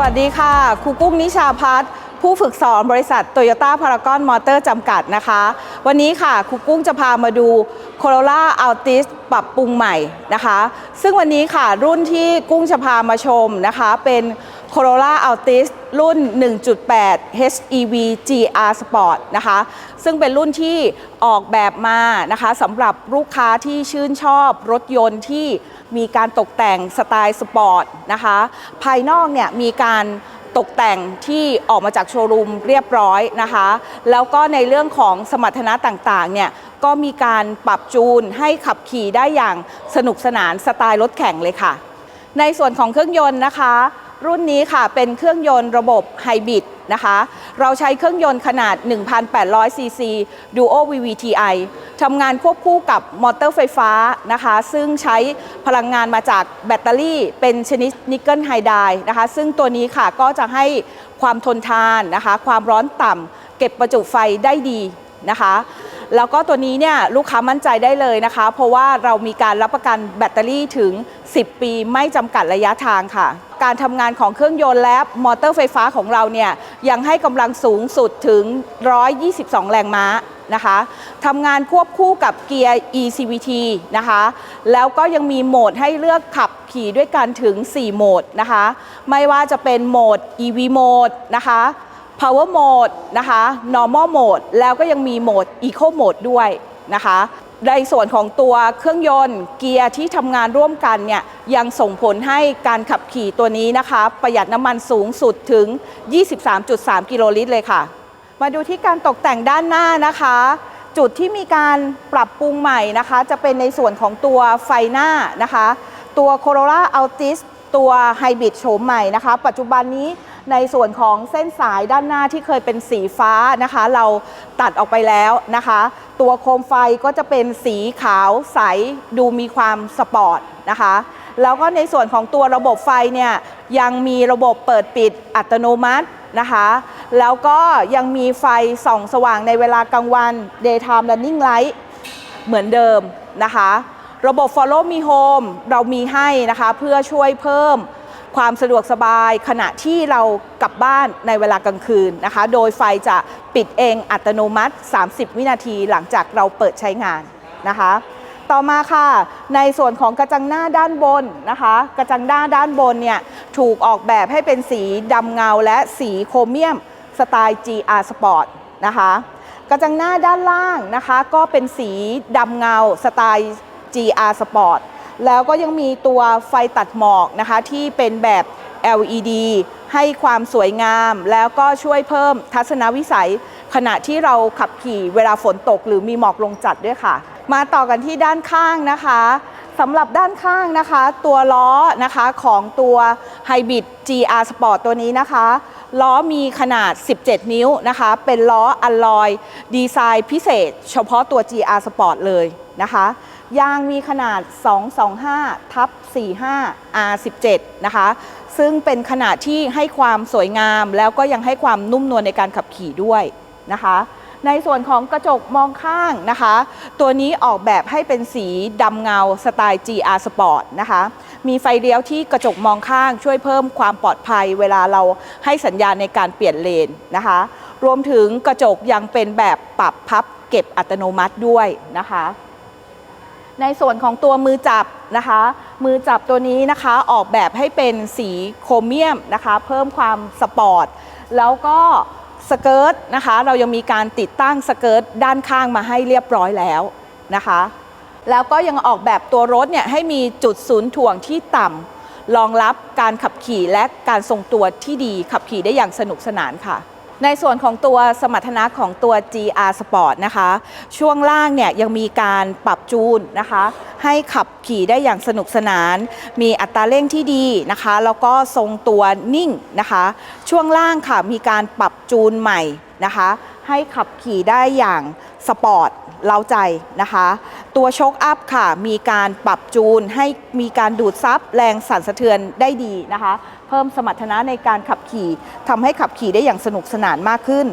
วัสดีค่ะ ครูกุ้งนิชาพัฒน์ผู้ฝึกสอนบริษัทโตโยต้าพารากอนมอเตอร์จำกัดนะคะ วันนี้ค่ะครูกุ้งจะพามาดู Corolla Altis ปรับปรุงใหม่นะคะ ซึ่งวันนี้ค่ะรุ่นที่กุ้งจะพามาชมนะคะเป็น Corolla Altis รุ่น 1.8 HEV GR Sport นะคะ ซึ่งเป็นรุ่นที่ออกแบบมานะคะสำหรับลูกค้าที่ชื่นชอบรถยนต์ที่มีการตกแต่งสไตล์สปอร์ตนะคะ ภายนอกเนี่ยมีการตกแต่งที่ออกมาจากโชว์รูมเรียบร้อยนะคะ แล้วก็ในเรื่องของสมรรถนะต่างๆ เนี่ยก็มีการปรับจูนให้ขับขี่ได้อย่างสนุกสนานสไตล์รถแข่งเลยค่ะ ในส่วนของเครื่องยนต์นะคะ รุ่นนี้ค่ะเป็นเครื่องยนต์ระบบไฮบริดนะคะ เราใช้เครื่องยนต์ขนาด 1,800 ซีซี Duo VVTi ทำงานควบคู่กับมอเตอร์ไฟฟ้านะคะ ซึ่งใช้พลังงานมาจากแบตเตอรี่เป็นชนิดนิกเกิลไฮไดนะคะ ซึ่งตัวนี้ค่ะก็จะให้ความทนทานนะคะ ความร้อนต่ำเก็บประจุไฟได้ดีนะคะแล้วก็ตัวนี้เนี่ยลูกค้ามั่นใจได้เลยนะคะ เพราะว่าเรามีการรับประกันแบตเตอรี่ถึง 10 ปีไม่จำกัดระยะทางค่ะ การทำงานของเครื่องยนต์และมอเตอร์ไฟฟ้าของเราเนี่ยยังให้กำลังสูงสุดถึง 122 แรงม้านะคะทำงานควบคู่กับเกียร์ ECVT นะคะ แล้วก็ยังมีโหมดให้เลือกขับขี่ด้วยกันถึง 4 โหมดนะคะ ไม่ว่าจะเป็นโหมด EV Mode นะคะ Power Mode นะคะ Normal Mode แล้วก็ยังมีโหมด Eco Mode ด้วยนะคะ ในส่วนของตัวเครื่องยนต์เกียร์ที่ทำงานร่วมกันเนี่ยยังส่งผลให้การขับขี่ตัวนี้นะคะ ประหยัดน้ำมันสูงสุดถึง 23.3 กิโลลิตรเลยค่ะ มาดูที่การตกแต่งด้านหน้านะคะ จุดที่มีการปรับปรุงใหม่นะคะ จะเป็นในส่วนของตัวไฟหน้านะคะ ตัว Corolla Altis ตัวไฮบริดโฉมใหม่นะคะ ปัจจุบันนี้ในส่วนของเส้นสายด้านหน้าที่เคยเป็นสีฟ้านะคะ เราตัดออกไปแล้วนะคะ ตัวโคมไฟก็จะเป็นสีขาวใสดูมีความสปอร์ตนะคะ แล้วก็ในส่วนของตัวระบบไฟเนี่ยยังมีระบบเปิดปิดอัตโนมัตินะคะ แล้วก็ยังมีไฟส่องสว่างในเวลากลางวัน daytime running light เหมือนเดิมนะคะ ระบบ Follow Me Home เรามีให้นะคะ เพื่อช่วยเพิ่ม ความสะดวกสบายขณะที่เรากลับบ้านในเวลากลางคืนนะคะ โดยไฟจะปิดเองอัตโนมัติ 30 วินาทีหลังจากเราเปิดใช้งานนะคะ ต่อมาค่ะ ในส่วนของกระจังหน้าด้านบนนะคะ กระจังหน้าด้านบนเนี่ยถูกออกแบบให้เป็นสีดำเงาและสีโครเมียมสไตล์ GR Sport นะคะกระจังหน้าด้านล่างนะคะ ก็เป็นสีดำเงาสไตล์ GR Sport แล้วก็ยังมีตัวไฟตัดหมอกนะคะที่เป็นแบบ LED ให้ความสวยงาม แล้วก็ช่วยเพิ่มทัศนวิสัย ขณะที่เราขับขี่เวลาฝนตกหรือมีหมอกลงจัดด้วยค่ะ มาต่อกันที่ด้านข้างนะคะสำหรับด้านข้างนะคะ ตัวล้อนะคะของตัว Hybrid GR Sport ตัวนี้นะคะ ล้อมีขนาด 17 นิ้วนะคะ เป็นล้ออัลลอย ดีไซน์พิเศษ เฉพาะตัว GR Sport เลยนะคะ ยางมีขนาด 225ทับ45 R17 นะคะ ซึ่งเป็นขนาดที่ให้ความสวยงาม แล้วก็ยังให้ความนุ่มนวลในการขับขี่ด้วยนะคะ ในส่วนของกระจกมองข้างนะคะ ตัวนี้ออกแบบให้เป็นสีดำเงาสไตล์ GR Sport นะคะ มีไฟเลี้ยวที่กระจกมองข้างช่วยเพิ่มความปลอดภัยเวลาเราให้สัญญาณในการเปลี่ยนเลนนะคะ รวมถึงกระจกยังเป็นแบบปรับพับเก็บอัตโนมัติด้วยนะคะ ในส่วนของตัวมือจับนะคะ มือจับตัวนี้นะคะออกแบบให้เป็นสีโครเมียมนะคะ เพิ่มความสปอร์ต แล้วก็สเกิร์ตนะคะ เรายังมีการติดตั้งสเกิร์ตด้านข้างมาให้เรียบร้อยแล้วนะคะ แล้วก็ยังออกแบบตัวรถเนี่ยให้มีจุดศูนย์ถ่วงที่ต่ำรองรับการขับขี่และการทรงตัวที่ดีขับขี่ได้อย่างสนุกสนานค่ะ ในส่วนของตัวสมรรถนะของตัว GR Sport นะคะ ช่วงล่างเนี่ยยังมีการปรับจูนนะคะ ให้ขับขี่ได้อย่างสนุกสนาน มีอัตราเร่งที่ดีนะคะ แล้วก็ทรงตัวนิ่งนะคะ ช่วงล่างค่ะมีการปรับจูนใหม่ นะคะ ให้ขับขี่ได้อย่างสปอร์ตเล้าใจนะคะ ตัวโชคอัพค่ะ มีการปรับจูนให้มีการดูดซับแรงสั่นสะเทือนได้ดีนะคะ เพิ่มสมรรถนะในการขับขี่ทำให้ขับขี่ได้อย่างสนุกสนานมากขึ้น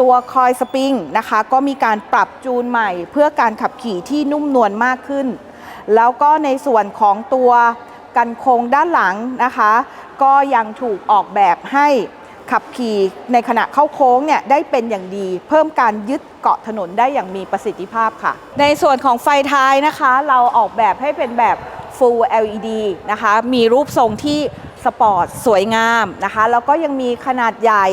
ตัวคอยสปริงนะคะ ก็มีการปรับจูนใหม่เพื่อการขับขี่ที่นุ่มนวลมากขึ้น แล้วก็ในส่วนของตัวกันโครงด้านหลังนะคะ ก็ยังถูกออกแบบให้ ขับขี่ในขณะเข้าโค้งเนี่ยได้เป็นอย่างดี เพิ่มการยึดเกาะถนนได้อย่างมีประสิทธิภาพค่ะ ในส่วนของไฟท้ายนะคะ เราออกแบบให้เป็นแบบ Full LED นะคะ มีรูปทรงที่สปอร์ตสวยงามนะคะ แล้วก็ยังมีขนาดใหญ่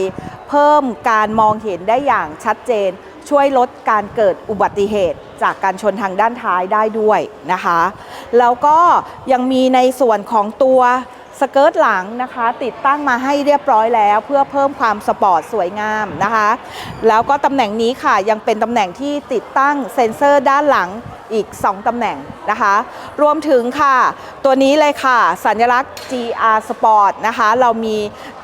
เพิ่มการมองเห็นได้อย่างชัดเจน ช่วยลดการเกิดอุบัติเหตุ จากการชนทางด้านท้ายได้ด้วยนะคะ แล้วก็ยังมีในส่วนของตัว สเกิร์ตหลังนะคะ ติดตั้งมาให้เรียบร้อยแล้ว เพื่อเพิ่มความสปอร์ตสวยงามนะคะ แล้วก็ตำแหน่งนี้ค่ะยังเป็นตำแหน่งที่ติดตั้งเซ็นเซอร์ด้านหลังอีก 2ตำแหน่งนะคะ รวมถึงค่ะ ตัวนี้เลยค่ะ สัญลักษณ์ GR Sport นะคะ เรามี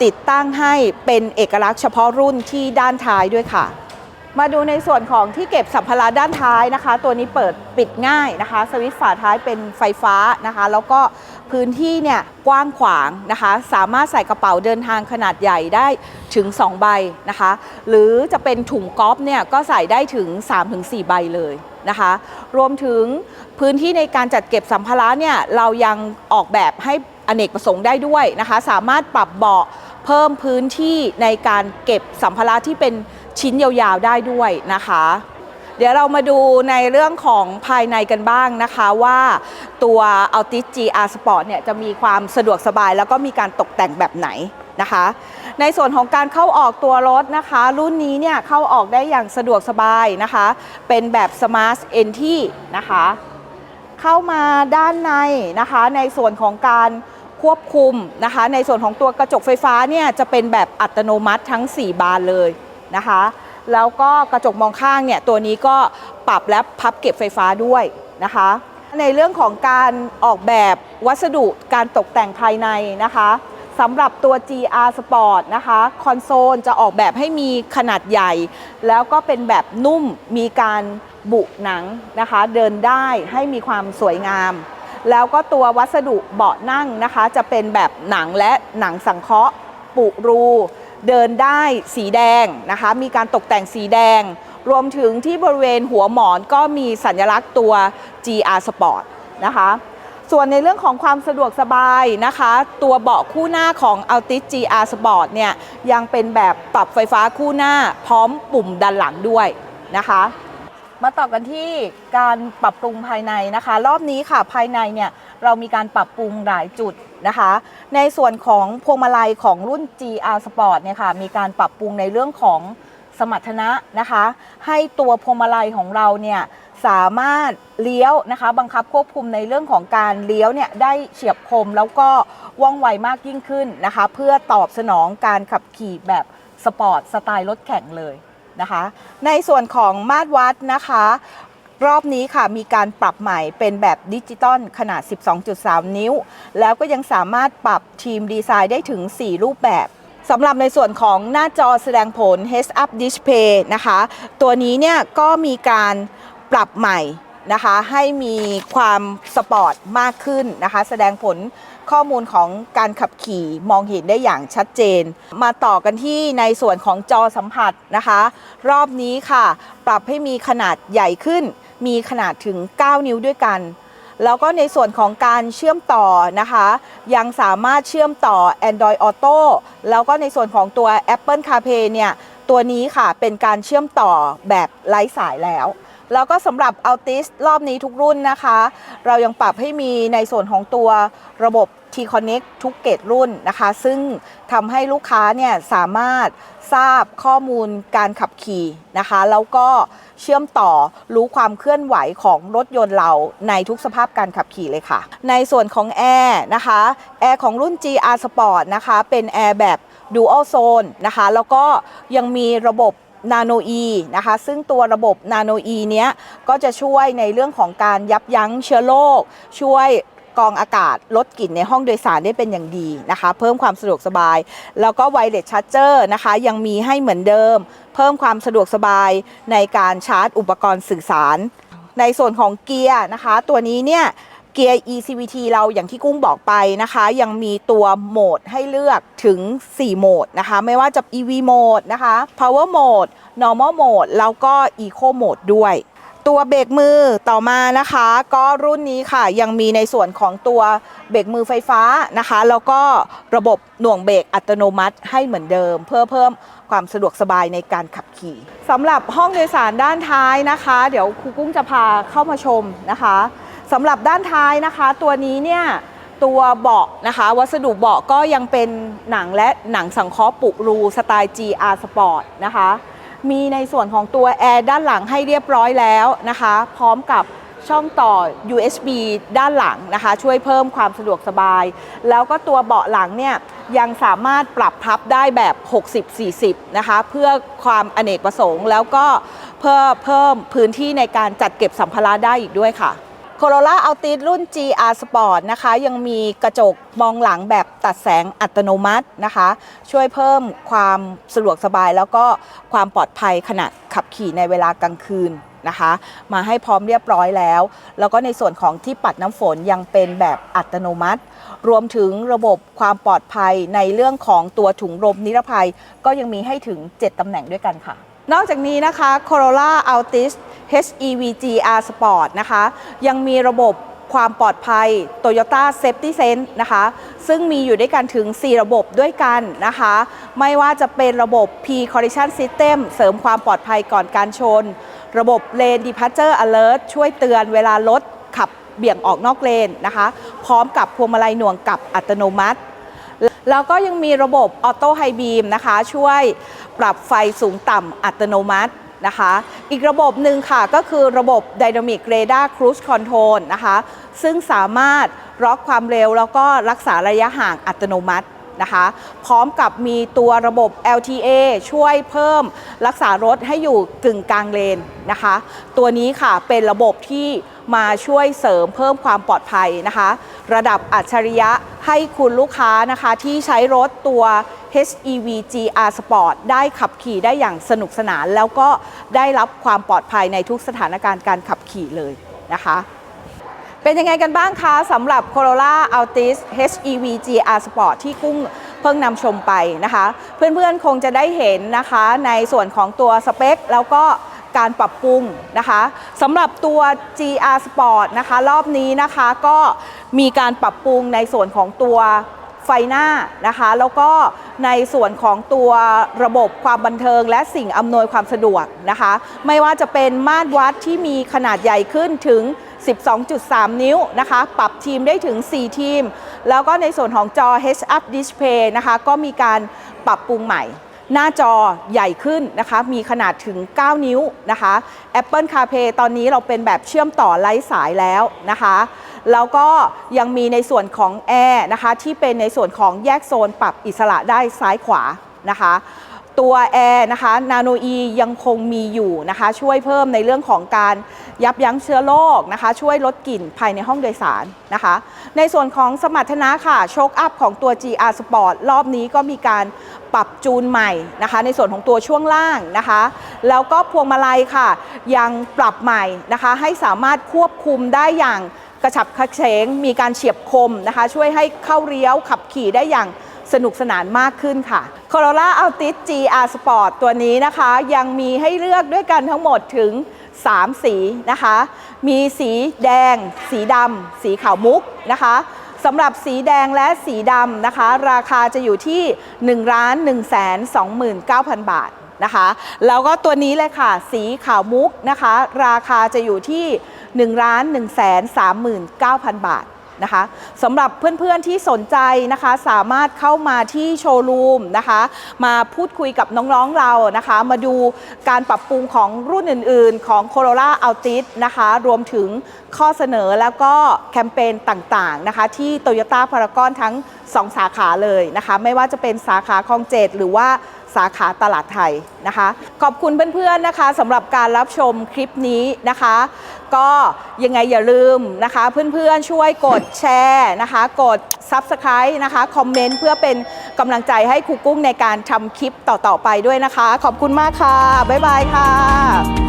ติดตั้งให้เป็นเอกลักษณ์เฉพาะรุ่นที่ด้านท้ายด้วยค่ะ มาดูในส่วนของที่เก็บสัมภาระด้านท้ายนะคะ ตัวนี้เปิดปิดง่ายนะคะ สวิตช์ฝาท้ายเป็นไฟฟ้านะคะ แล้วก็ พื้นที่เนี่ยกว้างขวางนะคะ สามารถใส่กระเป๋าเดินทางขนาดใหญ่ได้ถึง 2 ใบนะคะ หรือจะเป็นถุงก๊อฟเนี่ยก็ใส่ได้ถึง 3-4 ใบเลยนะคะ รวมถึงพื้นที่ในการจัดเก็บสัมภาระเนี่ยเรายังออกแบบให้อเนกประสงค์ได้ด้วยนะคะ สามารถปรับเบาะเพิ่มพื้นที่ในการเก็บสัมภาระที่เป็นชิ้นยาวๆได้ด้วยนะคะ เดี๋ยวเรามาดูในเรื่องของภายในกันบ้างนะคะว่าตัว Altis GR Sport เนี่ยจะมีความสะดวกสบายแล้วก็มีการตกแต่งแบบไหนนะคะ ในส่วนของการเข้าออกตัวรถนะคะ รุ่นนี้เนี่ยเข้าออกได้อย่างสะดวกสบายนะคะ เป็นแบบ Smart Entry นะคะ เข้ามาด้านในนะคะ ในส่วนของการควบคุมนะคะ ในส่วนของตัวกระจกไฟฟ้าเนี่ยจะเป็นแบบอัตโนมัติทั้ง 4 บานเลยนะคะ แล้วก็กระจกมองข้างเนี่ยตัวนี้ก็ปรับและพับเก็บไฟฟ้าด้วยนะคะ ในเรื่องของการออกแบบวัสดุการตกแต่งภายในนะคะสำหรับตัว GR Sport นะคะคอนโซลจะออกแบบให้มีขนาดใหญ่ แล้วก็เป็นแบบนุ่มมีการบุหนังนะคะ เดินได้ให้มีความสวยงาม แล้วก็ตัววัสดุเบาะนั่งนะคะ จะเป็นแบบหนังและหนังสังเคราะห์ ปุรู เดินได้สีแดงนะคะ มีการตกแต่งสีแดง รวมถึงที่บริเวณหัวหมอนก็มีสัญลักษณ์ตัว GR Sport นะคะ ส่วนในเรื่องของความสะดวกสบายนะคะ ตัวเบาะคู่หน้าของ Altis GR Sport เนี่ยยังเป็นแบบปรับไฟฟ้าคู่หน้าพร้อมปุ่มดันหลังด้วยนะคะมาต่อกันที่การปรับปรุงภายในนะคะ รอบนี้ค่ะภายในเนี่ยเรามีการปรับปรุงหลายจุด นะคะ ในส่วนของพวงมาลัยของรุ่น GR Sport เนี่ยค่ะมีการปรับปรุงในเรื่องของสมรรถนะนะคะ ให้ตัวพวงมาลัยของเราเนี่ยสามารถเลี้ยวนะคะ บังคับควบคุมในเรื่องของการเลี้ยวเนี่ยได้เฉียบคมแล้วก็ว่องไวมากยิ่งขึ้นนะคะ เพื่อตอบสนองการขับขี่แบบสปอร์ตสไตล์รถแข่งเลยนะคะ ในส่วนของมาตรวัดนะคะ รอบนี้ค่ะมีการปรับใหม่เป็นแบบดิจิตอลขนาด 12.3 นิ้ว แล้วก็ยังสามารถปรับทีมดีไซน์ได้ถึง 4 รูปแบบสำหรับในส่วนของหน้าจอแสดงผล Heads Up Display นะคะ ตัวนี้เนี่ยก็มีการปรับใหม่นะคะให้มีความสปอร์ตมากขึ้นนะคะ แสดงผลข้อมูลของการขับขี่มองเห็นได้อย่างชัดเจน มาต่อกันที่ในส่วนของจอสัมผัสนะคะ รอบนี้ค่ะ ปรับให้มีขนาดใหญ่ขึ้น มีขนาดถึง 9 นิ้วด้วยกัน แล้วก็ในส่วนของการเชื่อมต่อนะคะ ยังสามารถเชื่อมต่อ Android Auto แล้วก็ในส่วนของตัว Apple CarPlay เนี่ยตัวนี้ค่ะเป็นการเชื่อมต่อแบบไร้สายแล้ว แล้วก็สำหรับ Altis รอบนี้ทุกรุ่นนะคะ เรายังปรับให้มีในส่วนของตัวระบบ T-Connect ทุกเกรดรุ่นนะคะ ซึ่งทำให้ลูกค้าเนี่ยสามารถทราบข้อมูลการขับขี่นะคะ แล้วก็ เชื่อมต่อรู้ความเคลื่อนไหวของรถยนต์เราในทุกสภาพการขับขี่เลยค่ะ ในส่วนของแอร์นะคะแอร์ของรุ่น GR Sport นะคะเป็นแอร์แบบ Dual Zone นะคะแล้วก็ยังมีระบบ Nano E นะคะซึ่งตัวระบบ Nano E เนี้ยก็จะช่วยในเรื่องของการยับยั้งเชื้อโรคช่วย กรองอากาศลดกลิ่นในห้องโดยสารได้เป็นอย่างดีนะคะ เพิ่มความสะดวกสบาย แล้วก็ไวเลสชาร์จเจอร์นะคะ ยังมีให้เหมือนเดิม เพิ่มความสะดวกสบายในการชาร์จอุปกรณ์สื่อสาร ในส่วนของเกียร์นะคะ ตัวนี้เนี่ยเกียร์ ECVT เราอย่างที่กุ้งบอกไปนะคะ ยังมีตัวโหมดให้เลือกถึง 4 โหมดนะคะ ไม่ว่าจะ EV Mode นะคะ Power Mode Normal Mode แล้วก็ Eco Mode ด้วย ตัวเบรกมือต่อมานะคะ ก็รุ่นนี้ค่ะยังมีในส่วนของตัวเบรกมือไฟฟ้านะคะ แล้วก็ระบบหน่วงเบรกอัตโนมัติให้เหมือนเดิม เพื่อเพิ่มความสะดวกสบายในการขับขี่สำหรับห้องโดยสารด้านท้ายนะคะ เดี๋ยวครูกุ้งจะพาเข้ามาชมนะคะสำหรับด้านท้ายนะคะ ตัวนี้เนี่ยตัวเบาะนะคะ วัสดุเบาะก็ยังเป็นหนังและหนังสังเคราะห์ปุรูสไตล์ GR Sport นะคะ มีในส่วนของตัวแอร์ด้านหลังให้เรียบร้อยแล้วนะคะ พร้อมกับช่องต่อ USB ด้านหลังนะคะ ช่วยเพิ่มความสะดวกสบาย แล้วก็ตัวเบาะหลังเนี่ยยังสามารถปรับพับได้แบบ 60-40 นะคะ เพื่อความอเนกประสงค์แล้วก็เพื่อเพิ่มพื้นที่ในการจัดเก็บสัมภาระได้อีกด้วยค่ะ Corolla Altis รุ่น GR Sport นะคะ ยังมีกระจกมองหลังแบบตัดแสงอัตโนมัตินะคะ ช่วยเพิ่มความสะดวกสบายแล้วก็ความปลอดภัยขณะขับขี่ในเวลากลางคืนนะคะ มาให้พร้อมเรียบร้อยแล้ว แล้วก็ในส่วนของที่ปัดน้ำฝนยังเป็นแบบอัตโนมัติ รวมถึงระบบความปลอดภัยในเรื่องของตัวถุงลมนิรภัยก็ยังมีให้ถึง 7ตำแหน่งด้วยกันค่ะ นอกจากนี้นะคะ Corolla Altis HEV GR Sport นะคะ ยังมีระบบความปลอดภัย Toyota Safety Sense นะคะ ซึ่งมีอยู่ด้วยกันถึง 4 ระบบด้วยกันนะคะ ไม่ว่าจะเป็นระบบ P Collision System เสริมความปลอดภัยก่อนการชน ระบบ Lane Departure Alert ช่วยเตือนเวลารถขับเบี่ยงออกนอกเลนนะคะ พร้อมกับพวงมาลัยหน่วงกับอัตโนมัติ แล้วก็ยังมีระบบออโต้ไฮบีมนะคะ ช่วยปรับไฟสูงต่ำอัตโนมัตินะคะ อีกระบบหนึ่งค่ะก็คือระบบ Dynamic Radar Cruise Control นะคะ ซึ่งสามารถล็อกความเร็วแล้วก็รักษาระยะห่างอัตโนมัตินะคะ พร้อมกับมีตัวระบบ LTA ช่วยเพิ่มรักษารถให้อยู่กึ่งกลางเลนนะคะ ตัวนี้ค่ะเป็นระบบที่ มาช่วยเสริมเพิ่มความปลอดภัยนะคะ ระดับอัจฉริยะให้คุณลูกค้านะคะที่ใช้รถตัว HEV GR Sport ได้ขับขี่ได้อย่างสนุกสนาน แล้วก็ได้รับความปลอดภัยในทุกสถานการณ์การขับขี่เลยนะคะเป็นยังไงกันบ้างคะสำหรับ Corolla Altis HEV GR Sport ที่กุ้งเพิ่งนำชมไปนะคะ เพื่อนๆคงจะได้เห็นนะคะในส่วนของตัวสเปค แล้วก็ การปรับปรุงนะคะสำหรับตัว GR Sport นะคะ รอบนี้นะคะก็มีการปรับปรุงในส่วนของตัวไฟหน้านะคะ แล้วก็ในส่วนของตัวระบบความบันเทิง และสิ่งอำนวยความสะดวกนะคะ ไม่ว่าจะเป็นมาตรวัดที่มีขนาดใหญ่ขึ้นถึง 12.3 นิ้วนะคะ ปรับทีมได้ถึง 4 ทีม แล้วก็ในส่วนของจอ Head Up Display นะคะ ก็มีการปรับปรุงใหม่ หน้าจอใหญ่ขึ้นนะคะ มีขนาดถึง 9 นิ้วนะคะ Apple CarPlay ตอนนี้เราเป็นแบบเชื่อมต่อไร้สายแล้วนะคะ แล้วก็ยังมีในส่วนของแอร์นะคะ ที่เป็นในส่วนของแยกโซนปรับอิสระได้ซ้ายขวานะคะ ตัวแอร์นะคะนาโนอียังคงมีอยู่นะคะ ช่วยเพิ่มในเรื่องของการยับยั้งเชื้อโรคนะคะ ช่วยลดกลิ่นภายในห้องโดยสารนะคะ ในส่วนของสมรรถนะค่ะโชคอัพของตัว GR Sport รอบนี้ก็มีการปรับจูนใหม่นะคะ ในส่วนของตัวช่วงล่างนะคะ แล้วก็พวงมาลัยค่ะ ยังปรับใหม่นะคะ ให้สามารถควบคุมได้อย่างกระฉับกระเฉงมีการเฉียบคมนะคะ ช่วยให้เข้าเลี้ยวขับขี่ได้อย่าง สนุกสนานมากขึ้นค่ะ Corolla Altis GR Sport ตัวนี้นะคะยังมีให้เลือกด้วยกันทั้งหมดถึง 3 สีนะคะ มีสีแดง สีดำสีขาวมุกนะคะสำหรับสีแดงและสีดำนะคะ ราคาจะอยู่ที่1ล้าน1 2 9 0 0 0 บาทนะคะแล้วก็ตัวนี้เลยค่ะ สีขาวมุกนะคะ ราคาจะอยู่ที่1ล้าน1 3 9 0 0 0 บาท นะคะสำหรับเพื่อนๆที่สนใจนะคะสามารถเข้ามาที่โชว์รูมนะคะมาพูดคุยกับน้องๆเรานะคะ มาดูการปรับปรุงของรุ่นอื่นๆ ของ Corolla Altis นะคะรวมถึงข้อเสนอแล้วก็แคมเปญต่างๆนะคะที่ Toyota Paragon ทั้ง 2 สาขาเลยนะคะไม่ว่าจะเป็นสาขาคลองเจ็ดหรือว่าสาขาตลาดไทยนะคะ ขอบคุณเพื่อนๆนะคะสำหรับการรับชมคลิปนี้นะคะ ก็ยังไงอย่าลืมนะคะ เพื่อนๆช่วยกดแชร์นะคะ กด Subscribe นะคะคอมเมนต์เพื่อเป็นกำลังใจให้ครูกุ้งในการทำคลิปต่อๆไปด้วยนะคะ ขอบคุณมากค่ะ บ๊ายบายค่ะ